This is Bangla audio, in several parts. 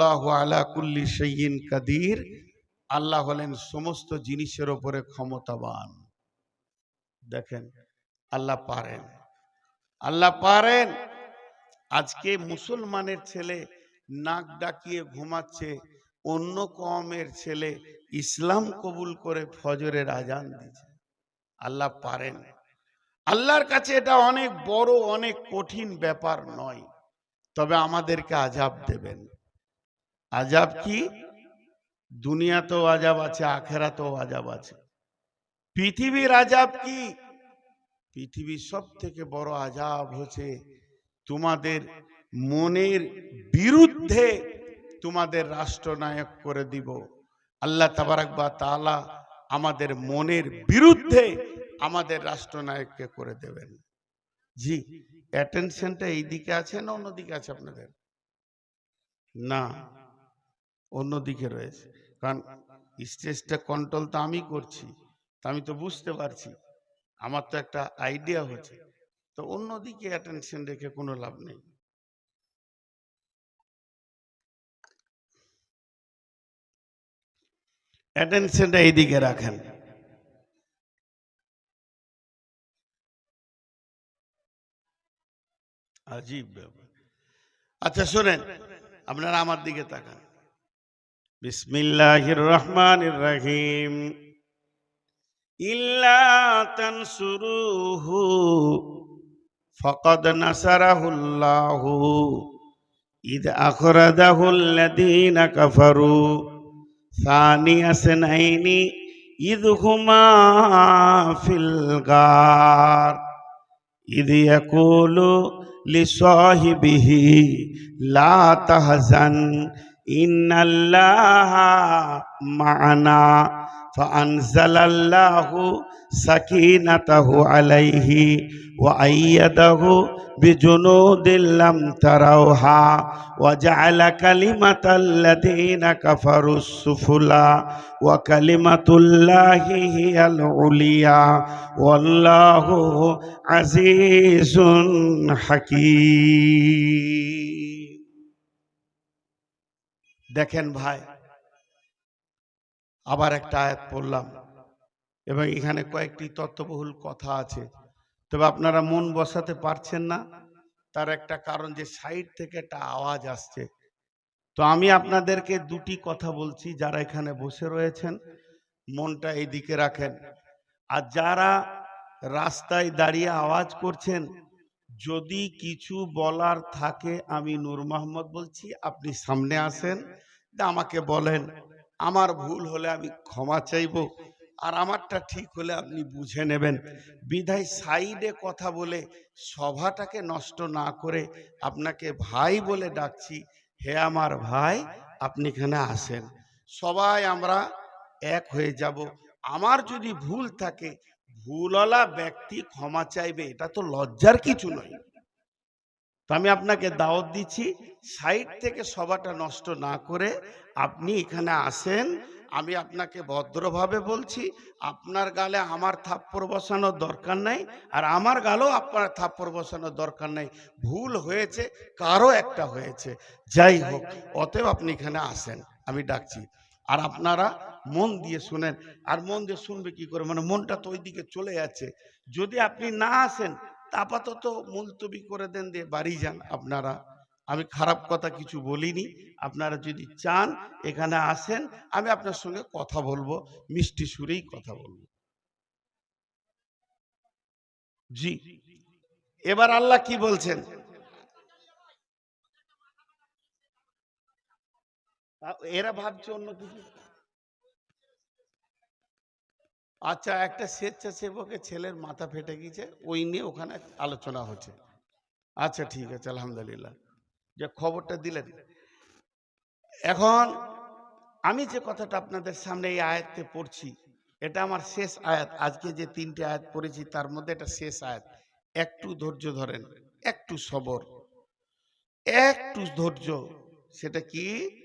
আল্লাহ আলা কুল্লি সৈয়িন কাদির। আল্লাহ হলেন সমস্ত জিনিসের ওপরে ক্ষমতাবান। দেখেন, আল্লাহ পারেন। আল্লাহ পারেন। আজকে মুসলমানের ছেলে নাক ডাকিয়ে ঘুমাচ্ছে, অন্য কমের ছেলে ইসলাম কবুল করে ফজরের আজান দিচ্ছে। আল্লাহ পারেন। আল্লাহর কাছে এটা অনেক বড়, অনেক কঠিন ব্যাপার নয়। তবে আমাদেরকে আজাব দেবেন। আজাব কি? দুনিয়াতেও আজাব আছে, আখেরাতেও আজাব আছে। পৃথিবীর আজাব কি? পৃথিবীর সব থেকে বড় আজাব হচ্ছে তোমাদের মনের বিরুদ্ধে তোমাদের রাষ্ট্রনায়ক করে দিব। আল্লাহ তাবারাক বা তাআলা আমাদের মনের বিরুদ্ধে আমাদের রাষ্ট্রনায়ককে করে দেবেন। জি অ্যাটেনশনটা এই দিকে আছে না অন্যদিকে আছে আপনাদের? না। অন্যদিকে রয়েছে। কারণ স্টেজটা কন্ট্রোল তো আমি করছি, তা আমি তো বুঝতে পারছি। আমার তো একটা আইডিয়া হচ্ছে। তো অন্যদিকে অ্যাটেনশন রেখে কোনো লাভ নেই। অ্যাটেনশনটা এইদিকে রাখেন। আজীব ব্যাপার। আচ্ছা শোনেন, আপনারা আমার দিকে তাকান। বিসমিল্লাহির রহমানির রহিম ইল্লা তানসুরুহু, ফাকাদ নাসারাহুল্লাহু, ইদ আখরাজাহুল লাযীনা কাফারু। সানিয়া সানাইনি, ইদ হুমা ফিল গার। ইদ ইয়াকুলু লিসাহিবিহি লা তাহজান إن الله معنا فأنزل الله سكينته عليه وأيده بجنود لم تروها وجعل كلمة الذين كفروا السفلى وكلمة الله هي العليا والله عزيز حكيم দেখেন ভাই, আবার একটা আয়াত পড়লাম, এবং এখানে কয়েকটি তত্ত্ববহুল কথা আছে। তবে আপনারা মন বসাতে পারছেন না, তার একটা কারণ যে সাইড থেকে একটা আওয়াজ আসছে। তো আমি আপনাদেরকে দুটি কথা বলছি, যারা এখানে বসে রয়েছেন, মনটা এইদিকে রাখেন। আর যারা রাস্তায় দাঁড়িয়ে আওয়াজ করছেন যদি কিছু বলার থাকে, আমি নূর মোহাম্মদ বলছি, আপনি সামনে আসেন আমাকে বলেন। আমার ভুল হলে আমি ক্ষমা চাইব আর আমারটা ঠিক হলে আপনি বুঝে নেবেন। বিধায় সাইডে কথা বলে সভাটাকে নষ্ট না করে আপনাকে ভাই বলে ডাকছি। হে আমার ভাই, আপনি এখানে আসেন। সবাই আমরা এক হয়ে যাব। আমার যদি ভুল থাকে, ভুলওয়ালা ব্যক্তি ক্ষমা চাইবে, এটা তো লজ্জার কিছু নয়। তো আমি আপনাকে দাওয়াত দিচ্ছি সাইড থেকে সভাটা নষ্ট না করে আপনি এখানে আসেন, আমি আপনাকে ভদ্রভাবে বলছি, আপনার গালে আমার থাপ্পড় বসানোর দরকার নাই, আর আমার গালেও আপনার থাপ্পড় বসানোর দরকার নাই। ভুল হয়েছে, কারও একটা হয়েছে, যাই হোক, অতএব আপনি এখানে আসেন, আমি ডাকছি। আর আপনারা মন দিয়ে শুনেন। আর মন দিয়ে শুনবে কি করে? মানে মনটা তো ওই দিকে চলে যাচ্ছে। যদি আপনি না আসেন আপাতত মুলতবি করে দেন দিয়ে বাড়ি যান আপনারা। আমি খারাপ কথা কিছু বলিনি। আপনারা যদি চান, এখানে আসেন, আমি আপনার সঙ্গে কথা বলব। মিষ্টি সুরেই কথা বলব। জি। এবার আল্লাহ কি বলছেন? এরা ভাবছে অন্য কিছু। আচ্ছা একটা স্বেচ্ছাসেবকের ছেলের মাথা ফেটে গেছে, ওই নিয়ে ওখানে আলোচনা হচ্ছে। আচ্ছা ঠিক আছে, আলহামদুলিল্লাহ। যে খবরটা দিলেন। এখন আমি যে কথাটা আপনাদের সামনে এই আয়াতে পড়ছি, এটা আমার শেষ আয়াত। আজকে যে তিনটে আয়াত পড়েছি, তার মধ্যে এটা শেষ আয়াত। একটু ধৈর্য ধরেন, একটু সবর, একটু ধৈর্য। সেটা কি?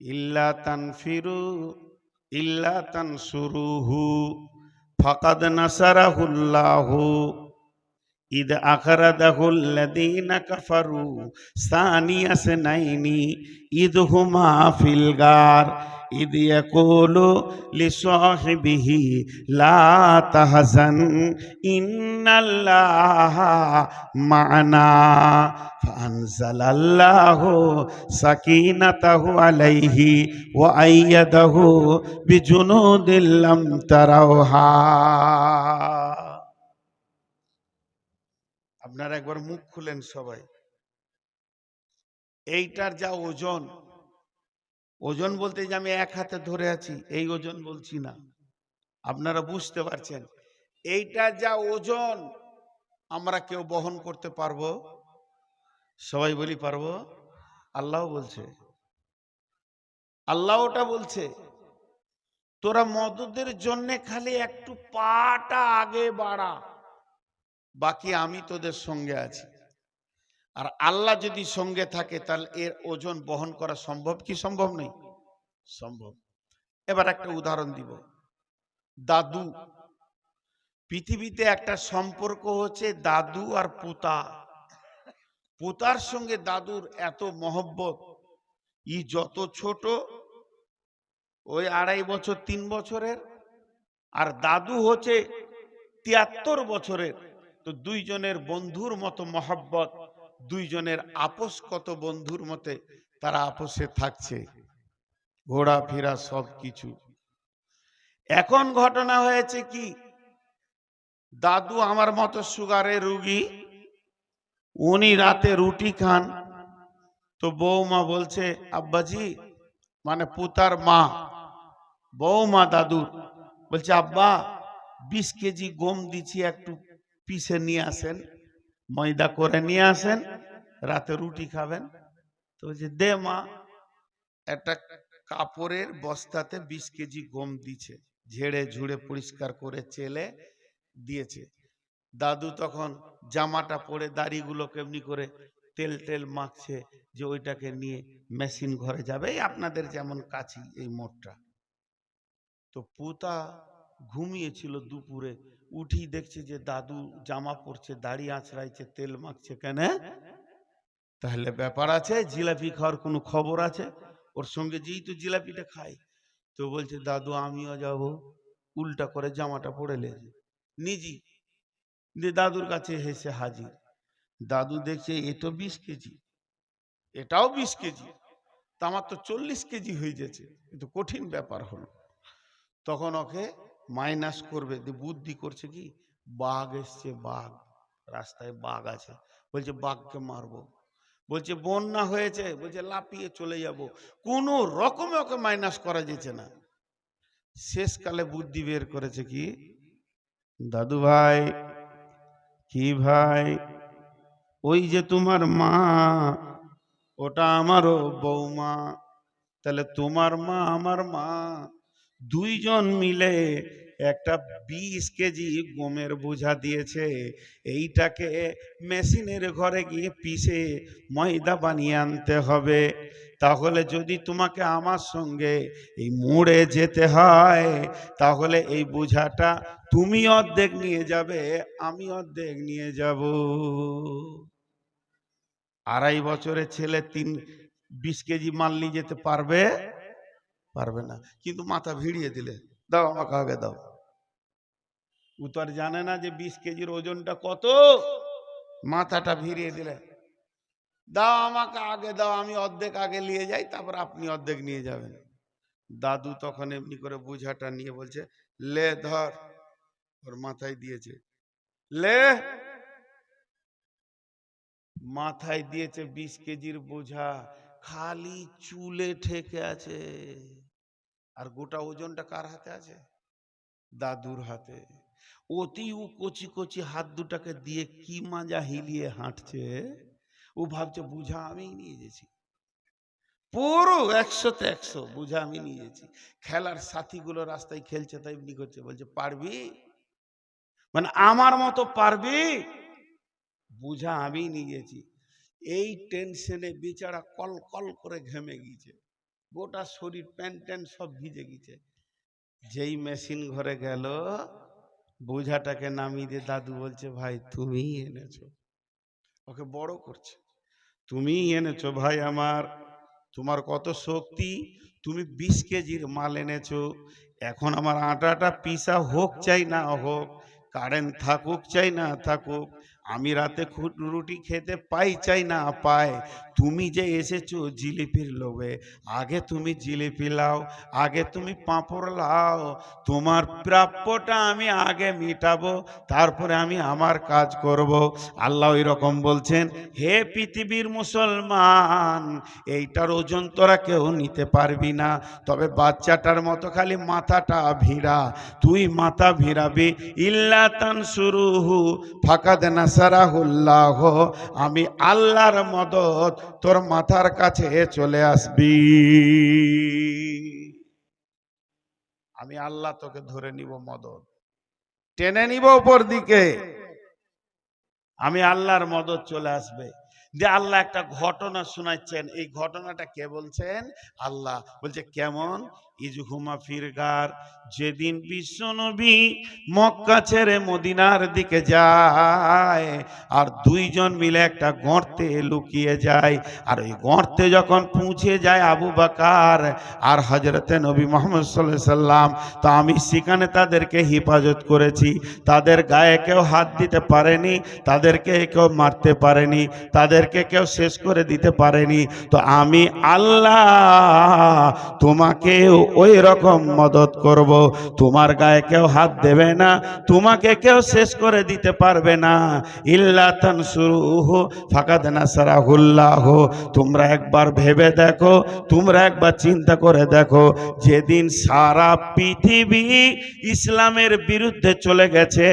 ইল্লা তানফিরু ইল্লা তানসুরুহু ফাকাদ নাসারাহুল্লাহু। ইদ আখরাদাহুল্লাদিনা কাফারু সানিয়াস নাইনি ইদ হুমা ফিলগার إذ يقول لصاحبه لا تحزن إن الله معنا فأنزل الله سكينته عليه وأيده بجنود لم تروها আপনারা একবার মুখ খুলেন সবাই এইটার যা ওজন ওজন বলতে যে আমি এক হাতে ধরে আছি, এই ওজন বলছি না। আপনারা বুঝতে পারছেন? এইটা যা ওজন, আমরা কেউ বহন করতে পারব? সবাই বলি পারব? আল্লাহ বলছে। আল্লাহ ওটা বলছে, তোরা মদদের জন্য খালি একটু পাটা আগে বাড়া, বাকি আমি তোদের সঙ্গে আছি। আর আল্লাহ যদি সঙ্গে থাকে, তাহলে এর ওজন বহন করা সম্ভব কি সম্ভব নেই সম্ভব। এবার একটা উদাহরণ দিব। দাদু, পৃথিবীতে একটা সম্পর্ক হচ্ছে দাদু আর পুতা। পুতার সঙ্গে দাদুর এত মহব্বত। ই যত ছোট, ওই আড়াই বছর, তিন বছরের। আর দাদু হচ্ছে তিয়াত্তর বছরের। তো দুইজনের বন্ধুর মতো মহব্বত। দুইজনের আপোষ কত বন্ধুর মতে তারা আপোষে থাকছে। ঘোরাফেরা সব কিছু। এখন ঘটনা হয়েছে কি? দাদু আমার মতো সুগারের রুগী, উনি রাতে রুটি খান। তো বৌমা বলছে, আব্বাজি মানে পুতার মা। বৌমা দাদুর বলছে, আব্বা, বিশ কেজি গম দিচ্ছি একটু পিষে নিয়ে আসেন। ময়দা করে নিয়ে আসেন, রাতে রুটি খাবেন। তো যে দে মা একটা কাপড়ের বস্তাতে বিশ কেজি গম দিছে, ঝেড়ে ঝুড়ে পরিষ্কার করে চেলে দিয়েছে। দাদু তখন জামাটা পরে দাড়িগুলো কেমনি করে তেল তেল মাখছে যে ওইটাকে নিয়ে মেশিন ঘরে যাবে। এই আপনাদের যেমন কাছি এই মোটটা তো পুতা ঘুমিয়েছিল দুপুরে উঠি দেখছে যে দাদু জামা পরছে, দাড়ি আঁচড়াইছে, তেল মাখছে, কেন? তাহলে ব্যাপার আছে, জিলাপি খাওয়ার কোনো খবর আছে? ওর সঙ্গে যেই তো জিলাপিটা খাই। তো বলছে, দাদু, আমিও যাব। উল্টা করে জামাটা পরে লেছে নিজি দিয়ে দাদুর কাছে হেসে হাজির। দাদু দেখছে, এ তো বিশ কেজি। এটাও বিশ কেজি? তা আমার তো চল্লিশ কেজি হয়ে যাচ্ছে কিন্তু কঠিন ব্যাপার হলো। তখন ওকে মাইনাস করবে বুদ্ধি করছে কি? বাঘ এসছে, বাঘ। রাস্তায় বাঘ আছে। বলছে, বাঘকে মারবো। বলছে, বন্যা হয়েছে। বলছে লাপিয়ে চলে যাব। কোনো রকমে ওকে মাইনাস করা যেছে না। শেষকালে বুদ্ধি বের করেছে কি? দাদু ভাই, কি ভাই? ওই যে তোমার মা, ওটা আমারও বৌমা। তাহলে তোমার মা আমার মা। দুইজন মিলে একটা বিশ কেজি গমের বোঝা দিয়েছে। এইটাকে মেশিনের ঘরে গিয়ে পিষে ময়দা বানিয়ে আনতে হবে। তাহলে যদি তোমাকে আমার সঙ্গে এই মোড়ে যেতে হয়, তাহলে এই বোঝাটা তুমি অর্ধেক নিয়ে যাবে, আমি অর্ধেক নিয়ে যাব। আড়াই বছরের ছেলে তিন, বিশ কেজি মাল নিয়ে যেতে পারবে? পারবে না। কিন্তু মাথা ভিড়িয়ে দিলে, দাও আমাকে আগে দাও। ও তো আর জানে না যে বিশ কেজির ওজনটা কত। মাথাটা ভিড়িয়ে দিলে, দাও আমাকে আগে দাও, আমি অর্ধেক আগে নিয়ে যাই, তারপর আপনি অর্ধেক নিয়ে যাবেন। দাদু তখন এমনি করে বোঝাটা নিয়ে বলছে, লে ধর। ওর মাথায় দিয়েছে, লে। মাথায় দিয়েছে বিশ কেজির বোঝা, খালি চুলে ঠেকে আছে। আর গোটা ওজনটা কার হাতে আছে? দাদুর হাতে। অতি ও কচি কচি হাত দুটাকে দিয়ে কি মাজা হিলিয়ে হাঁটছে, ও ভাবছে বুঝা আমি নিয়ে গেছি। পুরো একশোতে একশো বুঝা আমি নিয়ে গেছি। খেলার সাথীগুলো রাস্তায় খেলছে, তাই এমনি করছে, বলছে, পারবি? মানে আমার মতো পারবি? বুঝা আমি নিয়ে গেছি। এই টেনশনে বেচারা কল কল করে ঘেমে গিয়েছে। গোটা শরীর প্যান্ট ট্যান্ট সব ভিজে গিয়েছে যেই মেশিন ঘরে গেল, বোঝাটাকে নামিয়ে দিয়ে দাদু বলছে, ভাই, তুমিই এনেছো। ওকে বড় করছে। তুমিই এনেছো ভাই আমার। তোমার কত শক্তি? তুমি বিশ কেজির মাল এনেছো। এখন আমার আটাটা পিসা হোক চাই না হোক, কারেন্ট থাকুক চাই না থাকুক আমি রাতে রুটি খেতে পাই, চাই না পাই। তুমি যে এসেছ জিলিপির লোভে, আগে তুমি জিলিপি লাও, আগে তুমি পাঁপড় লাও। তোমার প্রাপ্যটা আমি আগে মিটাবো, তারপরে আমি আমার কাজ করব। আল্লাহ ওই রকম বলছেন, হে পৃথিবীর মুসলমান, এইটার ওজন তোরা কেউ নিতে পারবি না। তবে বাচ্চাটার মতো খালি মাথাটা ভিড়া, তুই মাথা ভিড়াবি। ইল্লা তান সুরুহু ফাকাদ নাসারাহুল্লাহ আমি আল্লাহর মদত তোর মাথার কাছে চলে আসবি। আমি আল্লাহ তোকে ধরে নিব মদত। টেনে নিব উপর দিকে। আমি আল্লাহর মদত চলে আসবে। যে আল্লাহ একটা ঘটনা শোনাচ্ছেন, এই ঘটনাটা কে বলছেন? আল্লাহ বলছে, কেমন? ইজহুমা ফিরগার, যেদিন বিশ্বনবী মক্কা ছেড়ে মদিনার দিকে যায়, আর দুইজন মিলে একটা গর্তে লুকিয়ে যায়, আর ওই গর্তে যখন পৌঁছে যায় আবু বাকার আর হজরতে নবী মোহাম্মদ সাল্লাহ সাল্লাম, তো আমি সেখানে তাদেরকে হেফাজত করেছি। তাদের গায়ে কেউ হাত দিতে পারেনি, তাদেরকে কেউ মারতে পারেনি, তাদেরকে কেউ শেষ করে দিতে পারেনি। তো আমি আল্লাহ তোমাকে ওই রকম মদত করব। তোমার গায়ে কেউ হাত দেবে না, তোমাকে কেউ শেষ করে দিতে পারবে না। ইল্লা ফাকাদ নাসারাহুল্লাহ। তোমরা একবার ভেবে দেখো, তোমরা একবার চিন্তা করে দেখো, যেদিন সারা পৃথিবী ইসলামের বিরুদ্ধে চলে গেছে,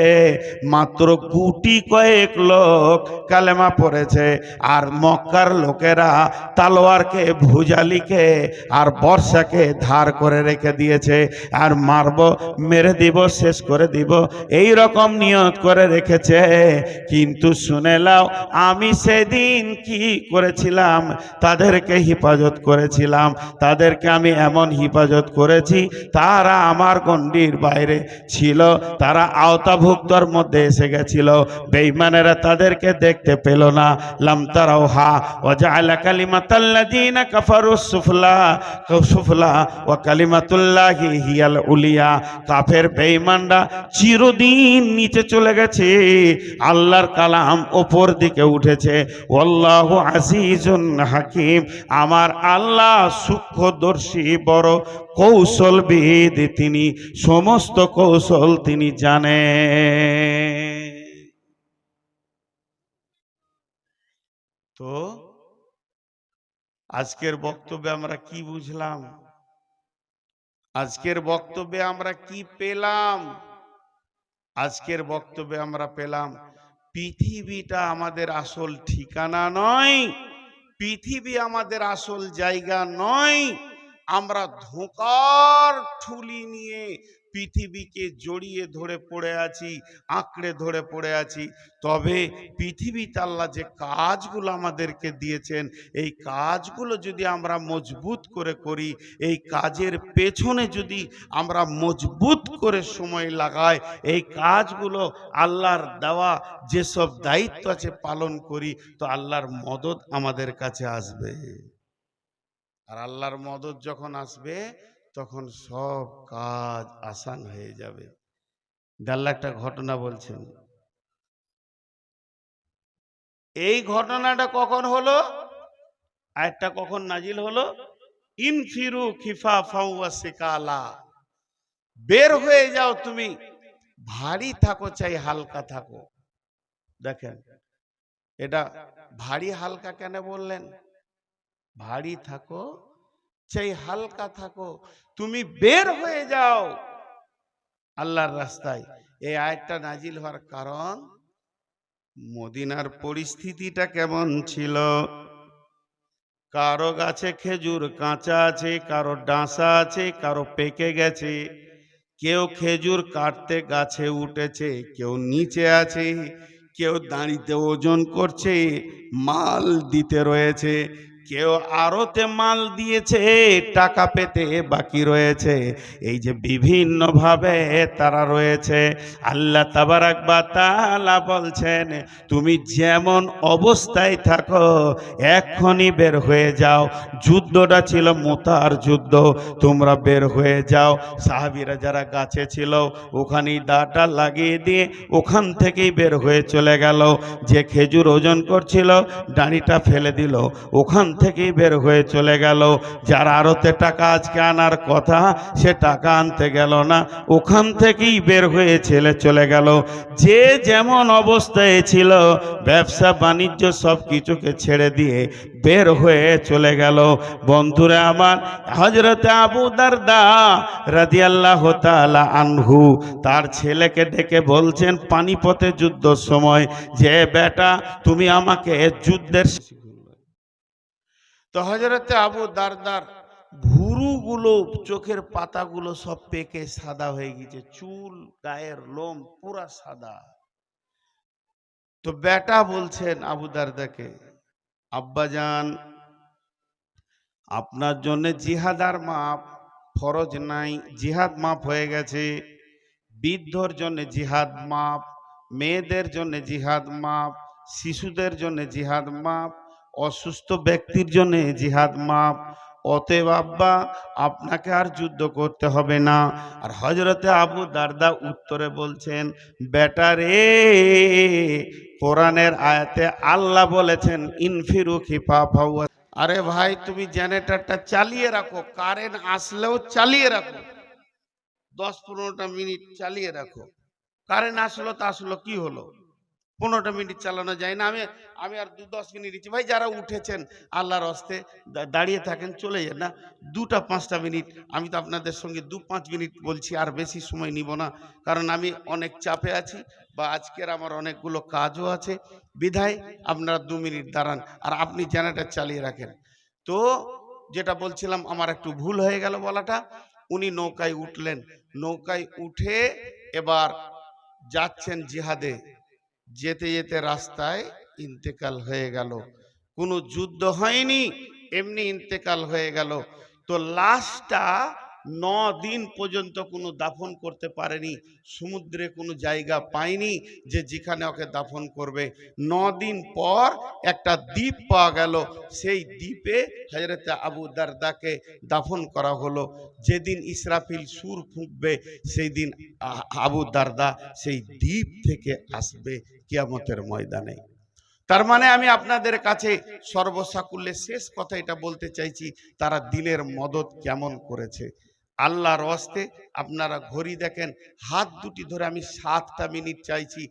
মাত্র গুটি কয়েক লোক কালেমা পড়েছে, আর মক্কার লোকেরা তালোয়ারকে, ভুজালিকে আর বর্ষাকে ধার করে রেখে দিয়েছে, আর মারব, মেরে দিব, শেষ করে দিব। এই রকম নিয়ত করে রেখেছে। কিন্তু শুনে লাও আমি সেদিন কি করেছিলাম? তাদেরকে হেফাজত করেছিলাম। তাদেরকে আমি এমন হেফাজত করেছি, তারা আমার গণ্ডির বাইরে ছিল। তারা আওতাভুক্তর মধ্যে এসে গেছিল। বেইমানেরা তাদেরকে দেখতে পেল না। লাম তারাও হা ওয়াজআলা কালিমাতাল্লাযীনা কাফারু সুফলা সুফলা, ওয়া কালিমাতুল্লাহি হিয়াল উলিয়া। কাফের বেঈমানরা চিরদিন নিচে চলে গেছে। আল্লাহর কালাম ওপর দিকে উঠেছে। হাকিম। আমার আল্লাহ সূক্ষ্মদর্শী, বড় কৌশলবিদ তিনি। সমস্ত কৌশল তিনি জানেন। তো আজকের বক্তব্যে আমরা কি বুঝলাম? আজকের বক্তব্যে আমরা কি পেলাম? আজকের বক্তব্যে আমরা পেলাম, পৃথিবীটা আমাদের আসল ঠিকানা নয়, পৃথিবী আমাদের আসল জায়গা নয়, আমরা ধোকার ঠুলি নিয়ে পৃথিবীকে জড়িয়ে ধরে পড়ে আছি, আঁকড়ে ধরে পড়ে আছি। তবে পৃথিবীতে আল্লাহ যে কাজগুলো আমাদেরকে দিয়েছেন, এই কাজগুলো যদি আমরা মজবুত করে করি, এই কাজের পেছনে যদি আমরা মজবুত করে সময় লাগাই, এই কাজগুলো আল্লাহর দেওয়া যেসব দায়িত্ব আছে পালন করি, তো আল্লাহর মদত আমাদের কাছে আসবে। আর আল্লাহর মদত যখন আসবে তখন সব কাজ আসান হয়ে যাবে। আল্লাহ একটা ঘটনা বলছেন। এই ঘটনাটা কখন হলো? আরেকটা কখন নাজিল হলো? ইনফিরু খিফা ফাউয়া সিকালা। বের হয়ে যাও তুমি। ভারী থাকো, চাই হালকা থাকো। দেখেন, এটা ভারী হালকা কেন বললেন? ভারী থাকো চাই হালকা থাকো, তুমি বের হয়ে যাও। আল্লাহর রাস্তায়। এই আয়টা নাজিল হওয়ার কারণ, মদিনার পরিস্থিতিটা কেমন ছিল? কারও গাছে খেজুর কাঁচা আছে, কারও ডাঁসা আছে, কারও পেকে গেছে। কেউ খেজুর কাটতে গাছে উঠেছে, কেউ নিচে আছে, কেউ দাঁড়িতে ওজন করছে, মাল দিতে রয়েছে কেউ আরতে মাল দিয়েছে, টাকা পেতে বাকি রয়েছে। এই যে বিভিন্নভাবে তারা রয়েছে, আল্লাহ তাবারাক বা তাআলা বলছেন, তুমি যেমন অবস্থায় থাকো, এক্ষুনি বের হয়ে যাও। যুদ্ধটা ছিল মোতার যুদ্ধ, তোমরা বের হয়ে যাও। সাহাবিরা যারা গাছে ছিল, ওখানেই দাটা লাগিয়ে দিয়ে ওখান থেকেই বের হয়ে চলে গেল। যে খেজুর ওজন করছিল, ডাঁড়িটা ফেলে দিল। ওখান থেকেই বের হয়ে চলে গেল। যার আরতে টাকা আজকে আনার কথা, সে টাকা আনতে গেল না। ওখান থেকেই বের হয়ে ছেলে চলে গেল। যে যেমন অবস্থায় ছিল, ব্যবসা, বাণিজ্য সব কিছুকে ছেড়ে দিয়ে বের হয়ে চলে গেল। বন্ধুরা আমার হজরতে আবু দারদা রাদিয়াল্লাহ তাআলা আনহু, তার ছেলেকে ডেকে বলছেন, পানিপথে যুদ্ধ সময়, যে বেটা, তুমি আমাকে যুদ্ধের তো হজরতে আবু দারদার ভুরুগুলো, চোখের পাতাগুলো সব পেকে সাদা হয়ে গেছে চুল, গায়ের লোম পুরা সাদা। তো বেটা বলছেন আবু দারদাকে আব্বাজান আপনার জন্য জিহাদার মাপ ফরজ নাই। জিহাদ মাপ হয়ে গেছে। বৃদ্ধর জন্য জিহাদ মাপ, মেয়েদের জন্য জিহাদ মাপ, শিশুদের জন্য জিহাদ মাপ অসুস্থ ব্যক্তির জন্য জিহাদ মাপ অতএব আব্বা, আপনাকে আর যুদ্ধ করতে হবে না। আর হজরতে আবু দারদা উত্তরে বলছেন, বেটা রে, কোরআনের আয়াতে আল্লাহ বলেছেন, ইনফিরু খিফা ফাওয়া আরে ভাই, তুমি জেনারেটরটা চালিয়ে রাখো, কারেন্ট আসলেও চালিয়ে রাখো। দশ পনেরোটা মিনিট চালিয়ে রাখো। কারেন্ট আসলো তা আসলো, কি হলো? পনেরোটা মিনিট চালানো যায় না। আমি আমি আর দু দশ মিনিট দিচ্ছি ভাই, যারা উঠেছেন, আল্লাহর হস্তে দা- দাঁড়িয়ে থাকেন, চলে যান না। দুটা, পাঁচটা মিনিট। আমি তো আপনাদের সঙ্গে দু পাঁচ মিনিট বলছি, আর বেশি সময় নিব না। কারণ আমি অনেক চাপে আছি বা আজকের আমার অনেকগুলো কাজও আছে। বিধায় আপনারা দু মিনিট দাঁড়ান, আর আপনি জেনারেটর চালিয়ে রাখেন। তো যেটা বলছিলাম, আমার একটু ভুল হয়ে গেল বলাটা। উনি নৌকায় উঠলেন। নৌকায় উঠে এবার যাচ্ছেন জিহাদে। যেতে যেতে রাস্তায় ইন্তেকাল হয়ে গেল। কোনো যুদ্ধ হয়নি, এমনি ইন্তেকাল হয়ে গেল। তো লাশটা ন দিন পর্যন্ত কোনো দাফন করতে পারেনি, সমুদ্রে কোনো জায়গা পায়নি যে যেখানে ওকে দাফন করবে। ন দিন পর একটা দ্বীপ পাওয়া গেল, সেই দ্বীপে হজরতে আবু দারদাকে দাফন করা হলো। যেদিন ইসরাফিল সুর ফুঁকবে সেই দিন আবু দারদা সেই দ্বীপ থেকে আসবে। কিয়ামতের ময়দানে। তার মানে আমি আপনাদের কাছে সর্বসাকুল্যে শেষ কথা এটা বলতে চাইছি, তারা দিনের মদত কেমন করেছে? আল্লাহর অস্তে আপনারা ঘড়ি দেখেন, হাত দুটি ধরে আমি সাতটা মিনিট চাইছি